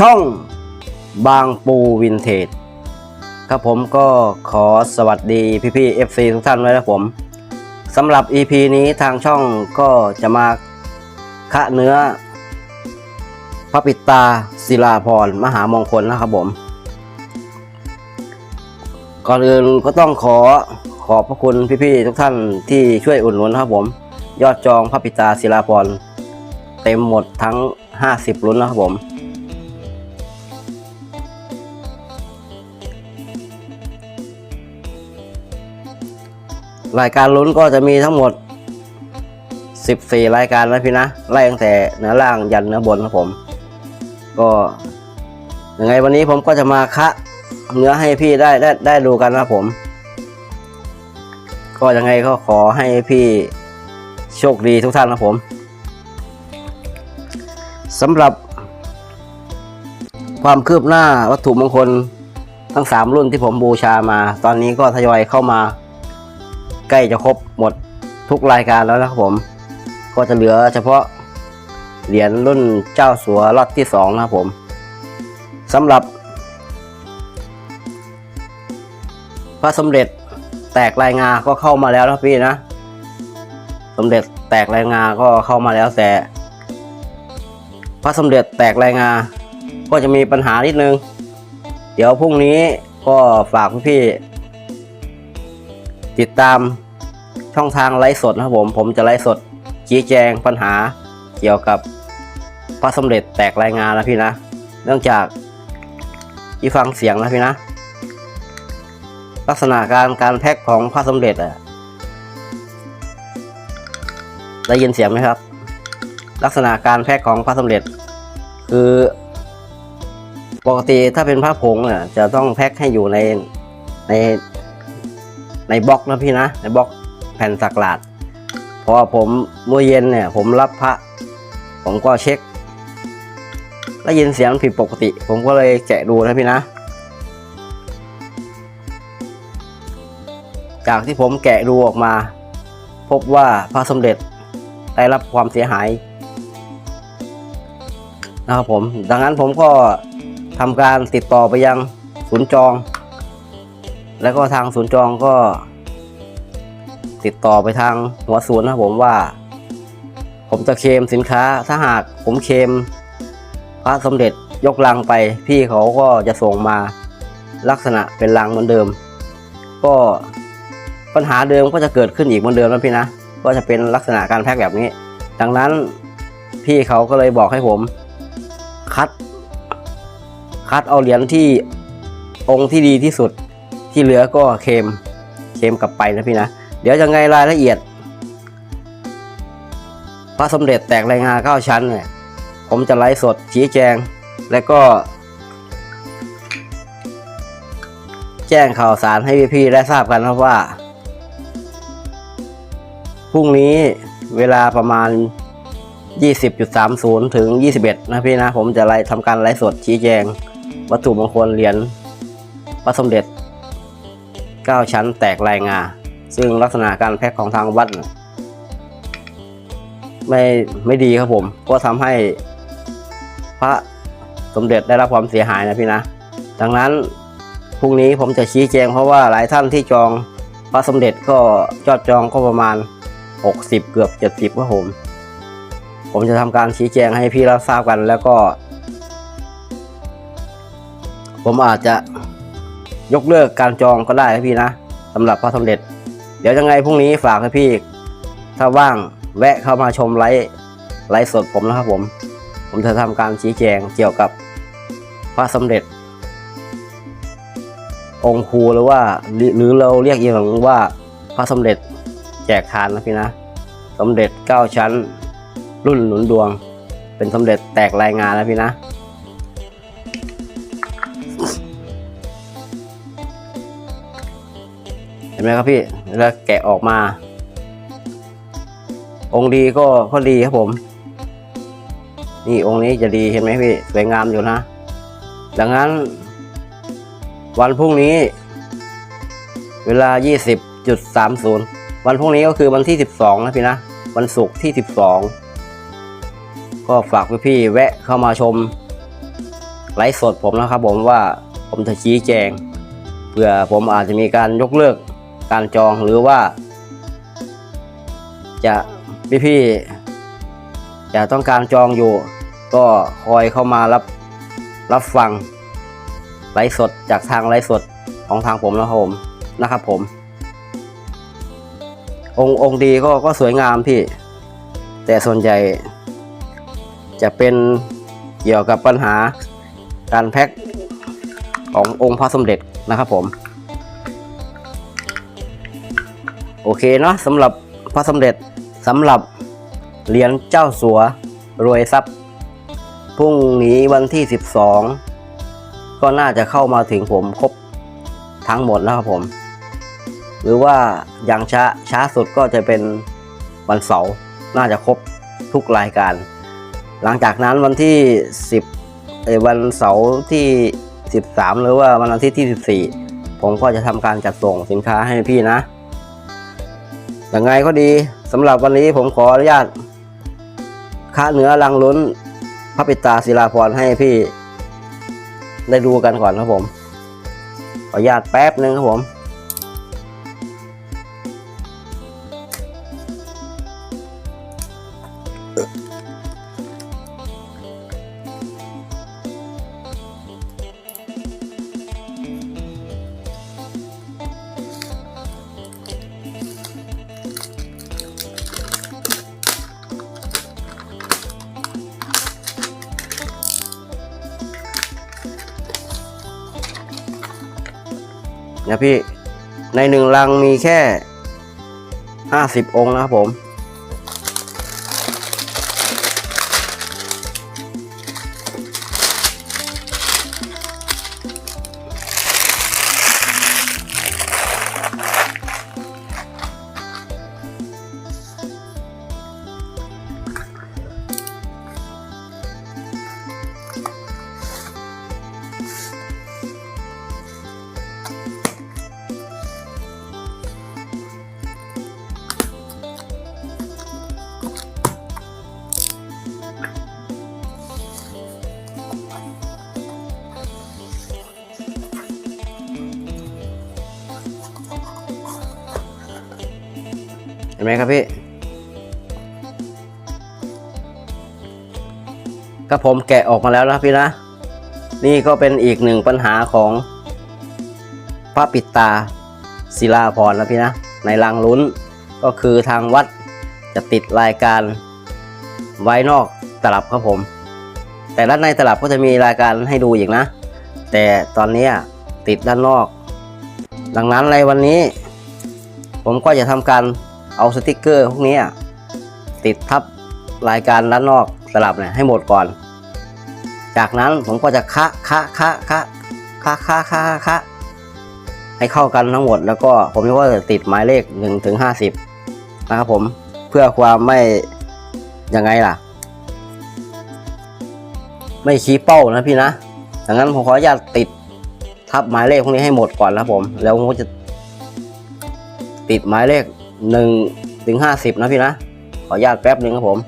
ช่องบางปูวินเทจครับผมก็ขอสวัสดีพี่ๆ FC ทุกท่านไว้นะผมสำหรับ EP นี้ทางช่องก็จะมาคะเนื้อ พระปิตาศิลาพรมหามงคลนะครับผม ก่อนอื่นก็ต้องขอขอบพระคุณพี่ๆทุกท่านที่ช่วยอุดหนุนนะครับผม ยอดจองพระปิตาศิลาพรเต็มหมดทั้ง 50ลุ้นนะครับผม รายการลุ้นก็จะมีทั้งหมด 14 รายการนะพี่นะไล่ตั้งแต่เนื้อล่างยันเนื้อบนครับผม ก็ยังไงวันนี้ผมก็จะมาคะเนื้อให้พี่ได้ได้ได้ดูกันนะผม ก็ยังไงก็ขอให้พี่โชคดีทุกท่านนะผมสำหรับความคืบหน้าวัตถุมงคลทั้ง 3 รุ่นที่ผมบูชามา ตอนนี้ก็ทยอยเข้ามา ใกล้จะครบหมดทุกรายการแล้วนะครับผม ก็จะเหลือเฉพาะเหรียญรุ่นเจ้าสัวล็อตที่สองนะครับผมสำหรับ พระสมเด็จแตกลายงาก็เข้ามาแล้วนะพี่นะ สมเด็จแตกลายงาก็เข้ามาแล้วแต่ พระสมเด็จแตกลายงา ก็จะมีปัญหานิดนึง เดี๋ยวพรุ่งนี้ก็ฝากพี่ติดตาม ช่องทางไลฟ์สดนะครับผม ผมจะไลฟ์สดชี้แจงปัญหาเกี่ยวกับพระสมเด็จแตกรายงานนะพี่นะ เนื่องจากที่ฟังเสียงนะพี่นะ ลักษณะการการแพ็คของพระสมเด็จอะได้ยินเสียงไหมครับ ลักษณะการแพ็คของพระสมเด็จ คือปกติถ้าเป็นพระผงเนี่ยจะต้องแพ็คให้อยู่ในในในบล็อกนะพี่นะในบล็อก ผ่นสักหลาดพราะว่าผมเมื่อเย็นเนี่ย ผมรับพระ ผมก็เช็คแล้วยินเสียงผิดปกติ ผมก็เลยแกะดูนะพี่นะ จากที่ผมแกะดูออกมา พบว่าพระสมเด็จได้รับความเสียหายนะครับผม ดังนั้นผมก็ทำการติดต่อไปยังศูนย์จอง แล้วก็ทางศูนย์จองก็ ติดต่อไปทางหัวศูนย์นะผมว่า ผมจะเคลมสินค้าถ้าหากผมเคลมพระสมเด็จยกลังไปพี่เขาก็จะส่งมาลักษณะเป็นลังเหมือนเดิม ก็ปัญหาเดิมก็จะเกิดขึ้นอีกเหมือนเดิมนะพี่นะก็จะเป็นลักษณะการแพ็คแบบนี้ ดังนั้นพี่เขาก็เลยบอกให้ผม คัด คัดเอาเหรียญที่องค์ที่ดีที่สุดที่เหลือก็เคลมเคลมกลับไปนะพี่นะ เดี๋ยวยังไงรายละเอียด พระสมเด็จแตกรายงานเก้าชั้นเนี่ยผมจะไลฟ์สดชี้แจง และก็ แจ้งข่าวสารให้พี่ๆได้ทราบกันนะว่าพรุ่งนี้เวลาประมาณ 20.30 ถึง 21 นะพี่นะ ผมจะไลฟ์ทำการไลฟ์สดชี้แจง วัตถุมงคลเหรียญพระสมเด็จ 9 ชั้นแตกลายงาน ซึ่งลักษณะการแพ็คของทางวัดไม่ไม่ดีครับผม ก็ทำให้พระสมเด็จได้รับความเสียหายนะพี่นะ ดังนั้นพรุ่งนี้ผมจะชี้แจงเพราะว่าหลายท่านที่จองพระสมเด็จก็ยอดจองก็ประมาณ 60 เกือบ 70ครับผม ผมจะทำการชี้แจงให้พี่รับทราบกันแล้วก็ ผมอาจจะยกเลิกการจองก็ได้นะพี่นะสำหรับพระสมเด็จ เดี๋ยวยังไงพรุ่งนี้ฝากให้พี่ ถ้าว่างแวะเข้ามาชมไลฟ์ไลฟ์สดผมนะครับผม ผมจะทำการชี้แจงเกี่ยวกับพระสมเด็จ องค์ครูหรือว่าหรือเราเรียกอีกอย่างว่าพระสมเด็จแจกทานนะพี่นะ สมเด็จเก้าชั้น รุ่นหนุนดวง เป็นสมเด็จแตกรายงานนะพี่นะ นไหมครับพี่แล้วแกะออกมา องค์ดีก็ก็ดีครับผม นี่องค์นี้จะดีเห็นไหมพี่สวยงามอยู่นะ ดังนั้น วันพรุ่งนี้ เวลา 20.30 วันพรุ่งนี้ก็คือวันที่ 12 นะพี่นะ วันศุกร์ที่ 12 ก็ฝากพี่ๆแวะเข้ามาชมไลฟ์สดผมนะครับผมว่าผมจะชี้แจงเพื่อผมอาจจะมีการยกเลิก การจองหรือว่า จะพี่พี่ๆจะต้องการจองอยู่ ก็คอยเข้ามารับรับฟังไลฟ์สดจากทางไลฟ์สดของทางผมนะครับผมนะครับผม องค์องค์ดีก็ก็สวยงามพี่ แต่ส่วนใหญ่ จะเป็นเกี่ยวกับปัญหาการแพ็คขององค์พระสมเด็จนะครับผม โอเคเนาะสำหรับพระสมเด็จสำหรับเหรียญเจ้าสัวรวยทรัพย์พรุ่งนี้วันที่ 12 ก็น่าจะเข้ามาถึงผมครบทั้งหมดแล้วครับผม หรือว่าอย่างช้าช้าสุดก็จะเป็นวันเสาร์น่าจะครบทุกรายการ หลังจากนั้นวันที่ 10เอ่อวันเสาร์ที่ 13 หรือว่าวันอาทิตย์ที่ 14 ผมก็จะทำการจัดส่งสินค้าให้พี่นะ ยังไงก็ดีสำหรับวันนี้ผมขออนุญาตค้าเนื้อลังลุ้นพระปิตาศิลาพรให้พี่ ได้ดูกันก่อนครับผม ขออนุญาตแป๊บนึงครับผม นะพี่ในหนึ่งลังมีแค่ห้าสิบองค์นะครับผม ห็นไหมครับพี่ก็ผมแกะออกมาแล้วนะพี่นะ นี่ก็เป็นอีกหนึ่งปัญหาของพระปิดตาศิลาพรนะพี่นะ ในรังลุ้นก็คือทางวัดจะติดรายการไว้นอกตลับครับผม แต่ด้านในตลับก็จะมีรายการให้ดูอีกนะ แต่ตอนนี้ติดด้านนอก ดังนั้นในวันนี้ ผมก็จะทำการ เอาสติกเกอร์พวกนี้ติดทับรายการด้านนอกสลับเนี่ยให้หมดก่อน จากนั้นผมก็จะคะคะคะคะคะคะคะคะคะให้เข้ากันทั้งหมด แล้วก็ผมก็จะติดหมายเลข1ถึง50 นะครับผมเพื่อความไม่ยังไงล่ะ ไม่ชี้เป้านะพี่นะดังนั้นผมขออนุญาตติดทับหมายเลขพวกนี้ให้หมดก่อนนะผม แล้วผมก็จะติดหมายเลข หนึ่งถึงห้าสิบนะพี่นะ ขออนุญาตแป๊บหนึ่งครับผม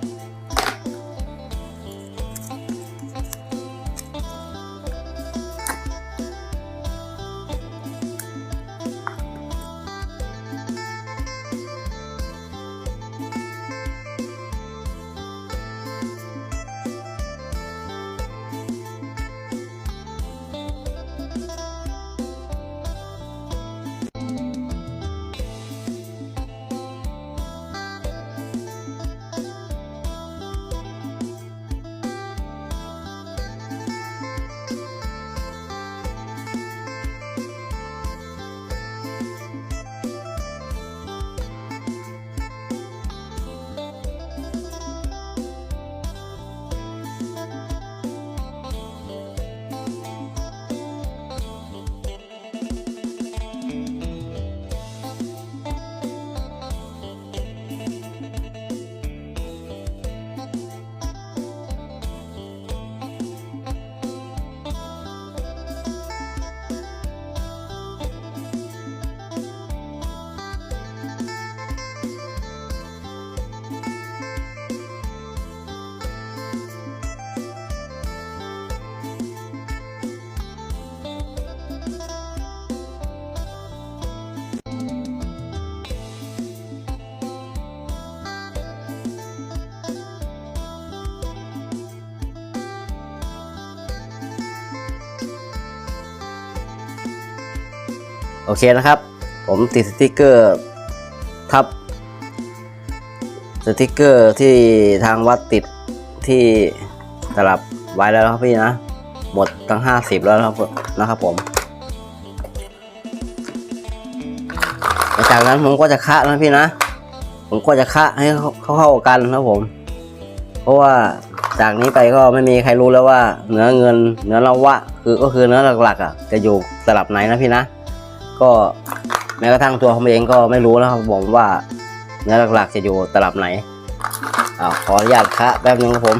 โอเคนะครับ ผมติดสติกเกอร์ทับสติกเกอร์ที่ทางวัดติดที่ตลับไว้แล้วครับพี่นะ หมดตั้ง 50 แล้วนะครับนะครับผมจากนั้นผมก็จะคะนะพี่นะ ผมก็จะคะให้เข้าเข้ากันนะครับผม เพราะว่าจากนี้ไปก็ไม่มีใครรู้แล้วว่าเนื้อเงินเนื้อละวะ คือก็คือเนื้อหลักๆอะจะอยู่ตลับไหนนะพี่นะ ก็แม้กระทั่งตัวผมเองก็ไม่รู้นะครับผมว่าเนื้อหลักๆจะอยู่ตลับไหนอ้าขออนุญาตคะแป๊บนึงครับผม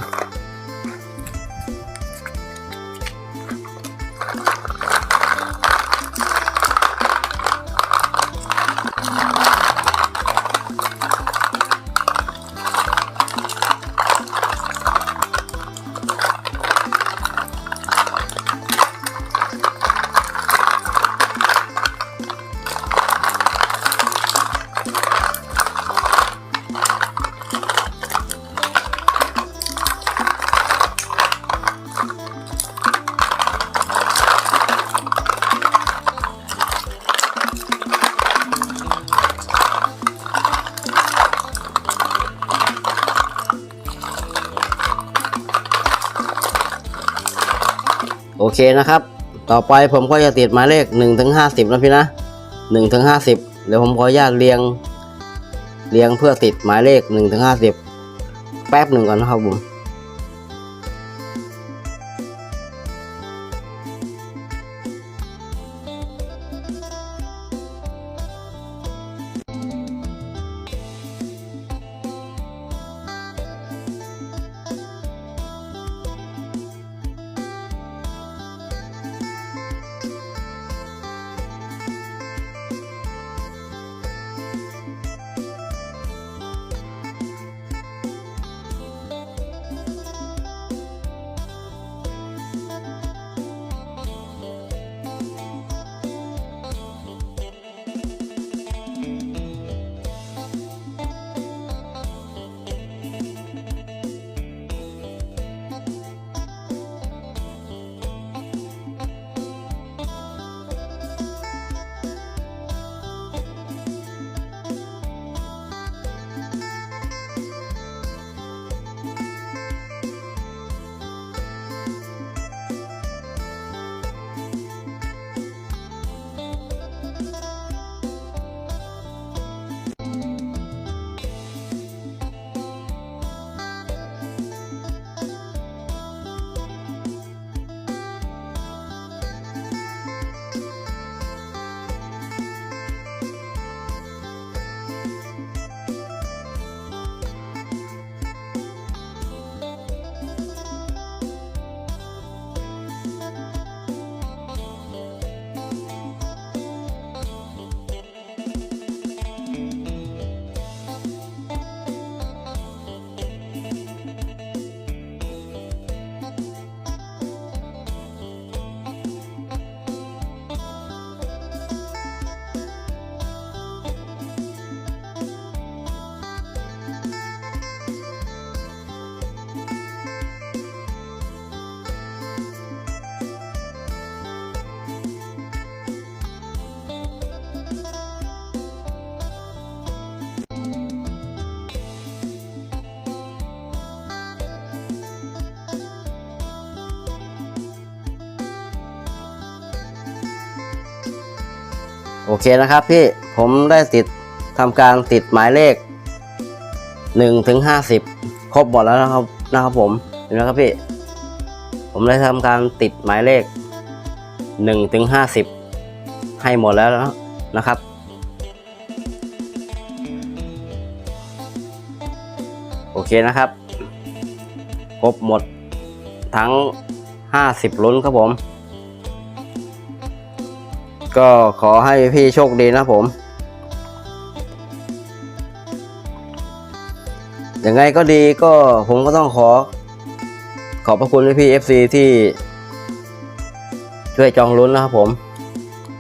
โอเคนะครับ ต่อไปผมก็จะติดหมายเลข1ถึง50 นะพี่นะ1ถึง50 เดี๋ยวผมขออนุญาตเรียง เรียงเพื่อติดหมายเลข1ถึง50 แป๊บหนึ่งก่อนนะครับผม โอเคนะครับพี่ผมได้ติดทำการติดหมายเลข1ถึง50 ครบหมดแล้วนะครับนะครับผมเห็นไหมครับพี่ ผมได้ทำการติดหมายเลข1ถึง50 ให้หมดแล้วนะครับโอเคนะครับ ครบหมดทั้ง 50ลุ้นครับผม ก็ขอให้พี่โชคดีนะผม ยังไงก็ดีก็ผมก็ต้องขอ ขอบพระคุณพี่ FC ที่ ช่วยจองลุ้นนะครับผม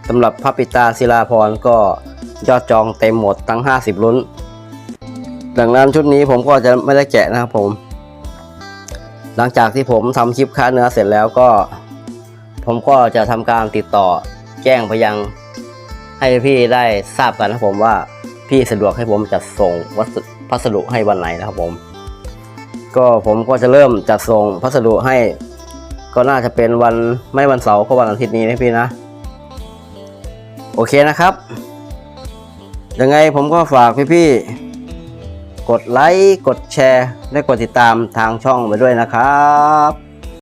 สำหรับพระปิตาศิลาพรก็ยอดจองเต็มหมดทั้ง 50 ลุ้น ดังนั้นชุดนี้ผมก็จะไม่ได้แกะนะครับผม หลังจากที่ผมทำคลิปค้าเนื้อเสร็จแล้วก็ ผมก็จะทำการติดต่อ แจ้งไปยังให้พี่ได้ทราบกันนะครับผมว่าพี่สะดวกให้ผมจัดส่งวัสดุพัสดุให้วันไหนนะครับผม ก็ผมก็จะเริ่มจัดส่งพัสดุให้ ก็น่าจะเป็นวันไม่วันเสาร์ก็วันอาทิตย์นี้นะพี่นะ โอเคนะครับ ยังไงผมก็ฝากพี่ๆกดไลค์กดแชร์ และกดติดตามทางช่องไปด้วยนะครับ